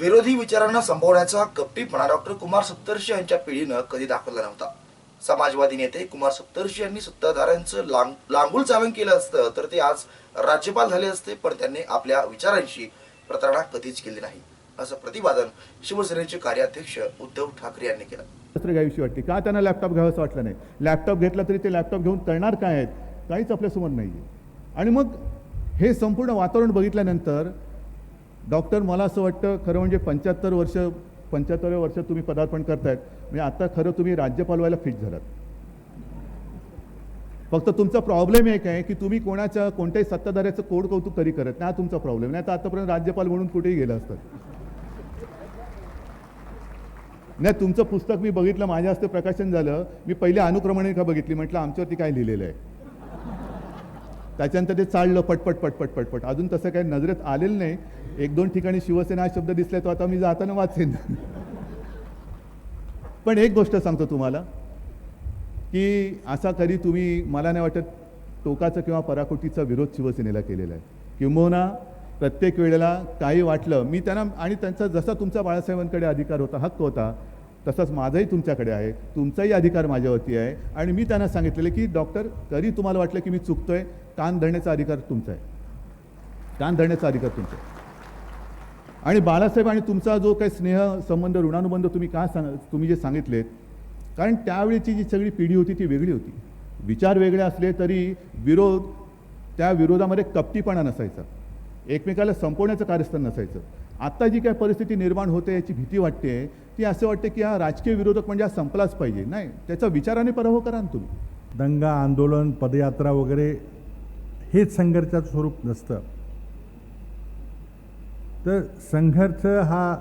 विरोधी विचारांना संपवण्याचा गप्पीपणा डॉक्टर कुमार सप्तर्षी यांच्या पिढीनं कधी दाखवला नव्हता. समाजवादी नेते कुमार सप्तर्षी यांनी सत्ताधाऱ्यांचं लांग लांगुल चावन केलं असतं तर ते आज राज्यपाल झाले असते पण त्यांनी आपल्या विचारांशी प्रतारणा कधीच केली नाही. असं प्रतिपादन शिवसेनेचे कार्याध्यक्ष उद्धव ठाकरे यांनी केलं. शस्त्र घ्यावीशी वाटते का त्यांना लॅपटॉप घ्यावंसं वाटलं नाही? लॅपटॉप घेतला तरी ते लॅपटॉप घेऊन करणार काय आहेत? काहीच आपल्यासमोर नाही आहे आणि मग हे संपूर्ण वातावरण बघितल्यानंतर डॉक्टर मला असं वाटतं खरं म्हणजे पंच्याहत्तर वर्ष पंच्याहत्तराव्या वर्ष तुम्ही पदार्पण करतायत. म्हणजे आता खरं तुम्ही राज्यपाल व्हायला फिट झालात. फक्त तुमचा प्रॉब्लेम एक आहे की तुम्ही कोणाच्या कोणत्याही सत्ताधाऱ्याचं कोड कौतुक तरी करत नाही. हा तुमचा प्रॉब्लेम नाही तर आतापर्यंत राज्यपाल म्हणून कुठेही गेलं असतं नाही तुमचं पुस्तक मी बघितलं माझ्या हस्ते प्रकाशन झालं. मी पहिले अनुक्रमणिका बघितली. म्हटलं आमच्यावरती काय लिहिलेलं आहे. त्याच्यानंतर ते चाललं पटपट पटपट पटपट. अजून तसं काही नजरेत आलेलं नाही. एक दोन ठिकाणी शिवसेना हा शब्द दिसला तो आता मी जाताना वाचेन. पण एक गोष्ट सांगतो तुम्हाला की असा कधी तुम्ही मला नाही वाटत टोकाचा किंवा पराकोटीचा विरोध शिवसेनेला केलेला आहे. किंबहुना प्रत्येक वेळेला काही वाटलं मी त्यांना आणि त्यांचा जसा तुमचा बाळासाहेबांकडे अधिकार होता हक्क होता तसाच माझाही तुमच्याकडे आहे तुमचाही अधिकार माझ्यावरती आहे. आणि मी त्यांना सांगितलेलं की डॉक्टर कधी तुम्हाला वाटलं की मी चुकतोय? कान धरण्याचा अधिकार तुमचा आहे. कान धरण्याचा अधिकार तुमचा आहे. आणि बाळासाहेब आणि तुमचा जो काही स्नेह संबंध ऋणानुबंध तुम्ही का सांग तुम्ही जे सांगितलेत कारण त्यावेळीची जी सगळी पिढी होती ती वेगळी होती. विचार वेगळे असले तरी विरोध त्या विरोधामध्ये कपटीपणा नसायचा. एकमेकाला संपवण्याचं कार्यस्थान नसायचं. आत्ता जी काय परिस्थिती निर्माण होते याची भीती वाटते ती असं वाटते की हा राजकीय विरोधक म्हणजे हा संपलाच पाहिजे. नाही त्याचा विचाराने पराभव करा ना तुम्ही. दंगा आंदोलन पदयात्रा वगैरे हेच संघर्षाचं स्वरूप नसतं. तर संघर्ष हा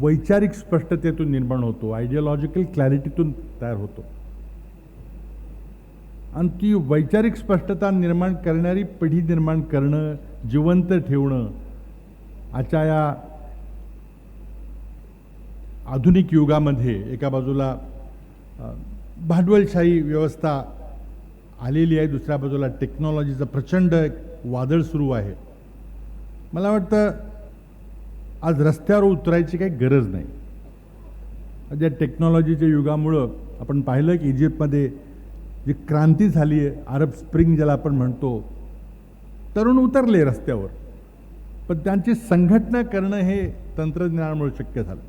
वैचारिक स्पष्टतेतून निर्माण होतो आयडिओलॉजिकल क्लॅरिटीतून तयार होतो. आणि ती वैचारिक स्पष्टता निर्माण करणारी पिढी निर्माण करणं जिवंत ठेवणं आजच्या या आधुनिक युगामध्ये एका बाजूला भांडवलशाही व्यवस्था आलेली आहे दुसऱ्या बाजूला टेक्नॉलॉजीचं प्रचंड वादळ सुरू आहे. मला वाटतं आज रस्त्यावर उतरायची काही गरज नाही. ज्या टेक्नॉलॉजीच्या युगामुळं आपण पाहिलं की इजिप्तमध्ये जी क्रांती झाली आहे अरब स्प्रिंग ज्याला आपण म्हणतो तरुण उतरले रस्त्यावर. पण त्यांची संघटना करणं हे तंत्रज्ञानामुळे शक्य झालं.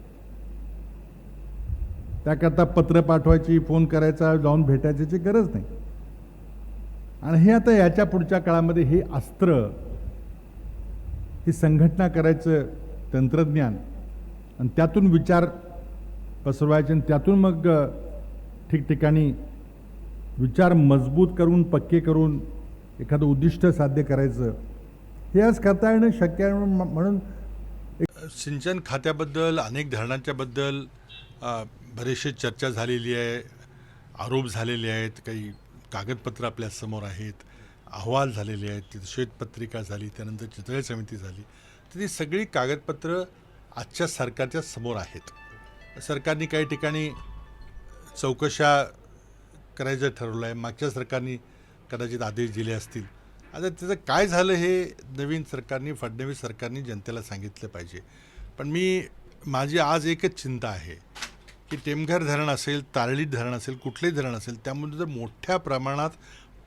त्याकरता पत्र पाठवायची फोन करायचा जाऊन भेटायची गरज नाही. आणि हे आता याच्या पुढच्या काळामध्ये हे अस्त्र ही संघटना करायचं तंत्रज्ञान आणि त्यातून विचार पसरवायचे आणि त्यातून मग ठिकठिकाणी विचार मजबूत करून पक्के करून एखादं उद्दिष्ट साध्य करायचं. हे आज करता येणं शक्य आहे म्हणून म्हणून सिंचन खात्याबद्दल अनेक धरणांच्याबद्दल अ, बरीचशी चर्चा झालेली आहे आरोप झालेले आहेत काही कागदपत्र आपल्यासमोर आहेत. अहवाल झालेले आहेत तिथं श्वेतपत्रिका झाली त्यानंतर चितळे समिती झाली. तर ती सगळी कागदपत्र आजच्या सरकारच्या समोर आहेत. सरकारने काही ठिकाणी चौकशा करायचं ठरवलं आहे मागच्या सरकारने कदाचित आदेश दिले असतील. आता त्याचं काय झालं हे नवीन सरकारने फडणवीस सरकारने जनतेला सांगितलं पाहिजे. पण मी माझी आज एकच चिंता आहे की टेमघर धरण असेल तारळी धरण असेल कुठलेही धरण असेल त्यामध्ये जर मोठ्या प्रमाणात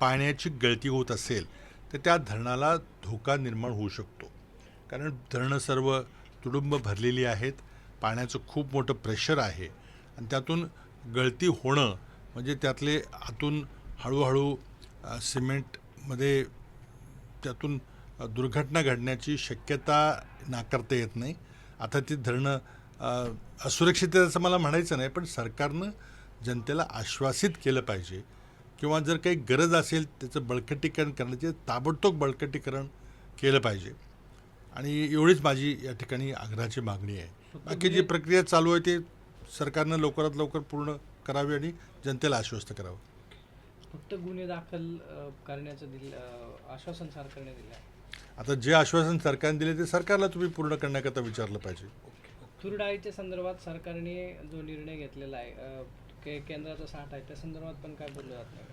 पाण्याची गळती होत असेल तर त्या धरणाला धोका निर्माण होऊ शकतो. कारण धरणं सर्व तुडुंब भरलेली आहेत पाण्याचं खूप मोठं प्रेशर आहे आणि त्यातून गळती होणं म्हणजे त्यातले आतून हळूहळू सिमेंटमध्ये त्यातून दुर्घटना घडण्याची शक्यता नाकारता येत नाही. आता ती धरणं असुरक्षिततेचं असुरक्षित असं मला म्हणायचं नाही पण सरकारनं जनतेला आश्वासित केलं पाहिजे किंवा जर काही गरज असेल त्याचं बळकटीकरण करण्याचे ताबडतोब बळकटीकरण केलं पाहिजे. आणि एवढीच माझी या ठिकाणी आग्रहाची मागणी आहे. बाकी जी प्रक्रिया चालू आहे ते सरकारनं लवकरात लवकर पूर्ण करावी आणि जनतेला आश्वस्त करावं. फक्त गुन्हे दाखल करण्याचं दिलं आश्वासन सरकारने दिलं आहे. आता जे आश्वासन सरकारने दिले ते सरकारला तुम्ही पूर्ण करण्याकरता विचारलं पाहिजे. तूर डाळीच्या संदर्भात सरकारने जो निर्णय घेतलेला आहे के केंद्राचा साठा आहे त्या संदर्भात पण काय बोललं जात नाही?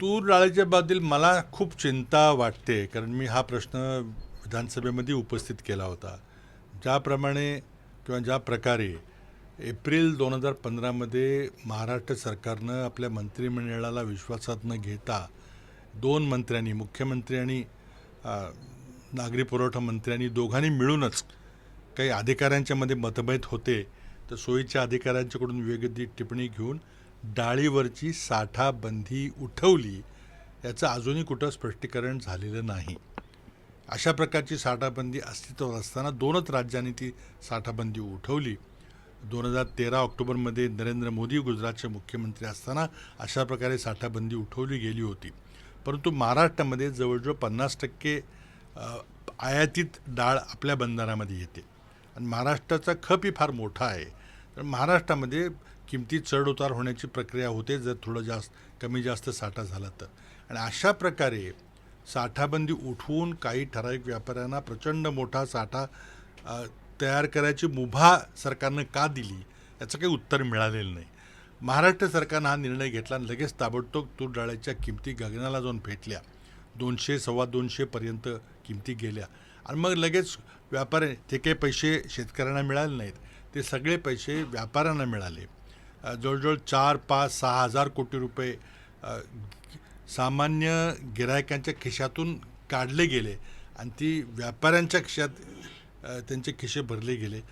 तूर डाळीच्या बाबतीत मला खूप चिंता वाटते कारण मी हा प्रश्न विधानसभेमध्ये उपस्थित केला होता. ज्याप्रमाणे किंवा ज्या प्रकारे एप्रिल दोन हजार पंधरामध्ये महाराष्ट्र सरकारनं आपल्या मंत्रिमंडळाला विश्वासात न घेता दोन मंत्र्यांनी मुख्यमंत्री आणि नागरी पुरवठा मंत्र्यांनी दोघांनी मिळूनच काही अधिकाऱ्यांच्यामध्ये मतभेद होते तर सोयीच्या अधिकाऱ्यांच्याकडून वेगळी टिप्पणी घेऊन डाळीवरची साठाबंदी उठवली याचं अजूनही कुठं स्पष्टीकरण झालेलं नाही. अशा प्रकारची साठाबंदी अस्तित्वात असताना दोनच राज्यांनी ती साठाबंदी उठवली. दोन हजार तेरा ऑक्टोबरमध्ये नरेंद्र मोदी गुजरातचे मुख्यमंत्री असताना अशा प्रकारे साठाबंदी उठवली गेली होती. परंतु महाराष्ट्रामध्ये जवळजवळ पन्नास टक्के आयातीत डाळ आपल्या बंधारामध्ये येते. आणि महाराष्ट्राचा खपही फार मोठा आहे. तर महाराष्ट्रामध्ये किमती चढउतार होण्याची प्रक्रिया होते जर थोडं जास्त कमी जास्त साठा झाला तर. आणि अशा प्रकारे साठाबंदी उठवून काही ठराविक व्यापाऱ्यांना प्रचंड मोठा साठा तयार करायची मुभा सरकारनं का दिली याचं काही उत्तर मिळालेलं नाही. महाराष्ट्र सरकारनं हा निर्णय घेतला आणि लगेच ताबडतोब तूर डाळ्याच्या किमती गगनाला जाऊन फेटल्या. दोनशे सव्वा दोनशेपर्यंत किमती गेल्या. आणि मग लगेच व्यापारी ते काही पैसे शेतकऱ्यांना मिळाले नाहीत ते सगळे पैसे व्यापाऱ्यांना मिळाले. जवळजवळ चार पाच सहा हजार कोटी रुपये सामान्य गिरायकांच्या खिशातून काढले गेले आणि ती व्यापाऱ्यांच्या खिशात त्यांचे खिसे भरले गेले.